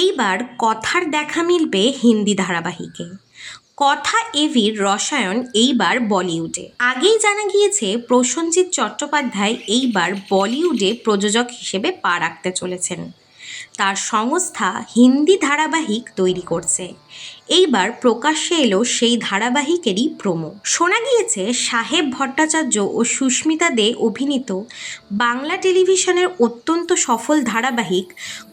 এইবার কথার দেখা মিলবে হিন্দি ধারাবাহিকে। কথা এভির রসায়ন এইবার বলিউডে। আগেই জানা গিয়েছে, প্রসেনজিৎ চট্টোপাধ্যায় এইবার বলিউডে প্রযোজক হিসেবে পা রাখতে চলেছেন। তার সংস্থা হিন্দি ধারাবাহিক তৈরি করছে। এইবার প্রকাশ্যে এলো সেই ধারাবাহিকেরই প্রোমো। শোনা গিয়েছে, সাহেব ভট্টাচার্য ও সুস্মিতা দে অভিনীত বাংলা টেলিভিশনের অত্যন্ত সফল ধারাবাহিক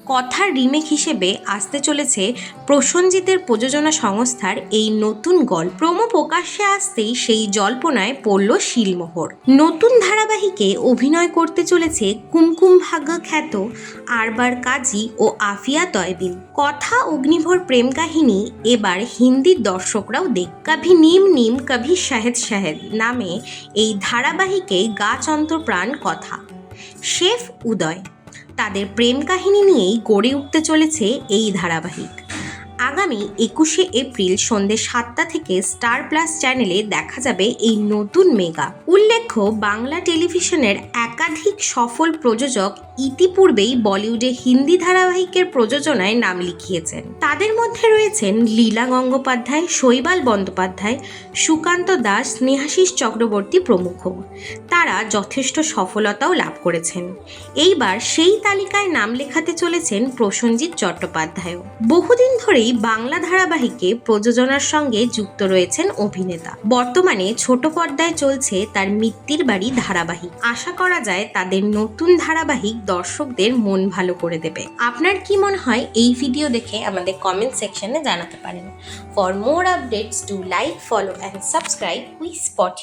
কথার রিমেক হিসেবে আসতে চলেছে প্রসেনজিতের প্রযোজনা সংস্থার এই নতুন গল্প। প্রোমো প্রকাশ্যে আসতেই সেই জল্পনায় পড়ল শিলমোহর। নতুন ধারাবাহিকে অভিনয় করতে চলেছে কুমকুম ভাগ্য খ্যাত আরবার কাজী ও আফিয়া তয়বিল। কথা অগ্নিভর প্রেম কাহিনী এবার হিন্দির দর্শকরাও দেখ, কভি নিম নিম, কভি শাহেদ শাহেদ নামে এই ধারাবাহিকে গা অন্তপ্রাণ কথা। শেফ উদয়, তাদের প্রেম কাহিনী নিয়েই গড়ে উঠতে চলেছে এই ধারাবাহিক। আগামী একুশে এপ্রিল সন্ধ্যে সাতটা থেকে স্টার প্লাস চ্যানেলে দেখা যাবে এই নতুন মেগা। উল্লেখ্য, বাংলা টেলিভিশনের একাধিক সফল প্রযোজক ইতিপূর্বেই বলিউডে হিন্দি ধারাবাহিকের প্রযোজনায় নাম লিখিয়েছেন। তাদের মধ্যে রয়েছেন লীলা গঙ্গোপাধ্যায়, শৈবাল বন্দ্যোপাধ্যায়, সুকান্ত দাস, স্নেহাশিস চক্রবর্তী প্রমুখ। তারা যথেষ্ট সফলতাও লাভ করেছেন। এইবার সেই তালিকায় নাম লেখাতে চলেছেন প্রসেনজিৎ চট্টোপাধ্যায়ও। বহুদিন ধরেই বাংলা ধারাবাহিকে প্রযোজনার সঙ্গে যুক্ত রয়েছেন অভিনেতা। বর্তমানে ছোট পর্দায় চলছে তার মিত্তির বাড়ি ধারাবাহিক। আশা করা যায় তাদের নতুন ধারাবাহিক দর্শকদের মন ভালো করে দেবে। আপনার কি মনে হয় এই ভিডিও দেখে আমাদের কমেন্ট সেকশনে জানাতে পারেন। For more updates to like follow and subscribe we spot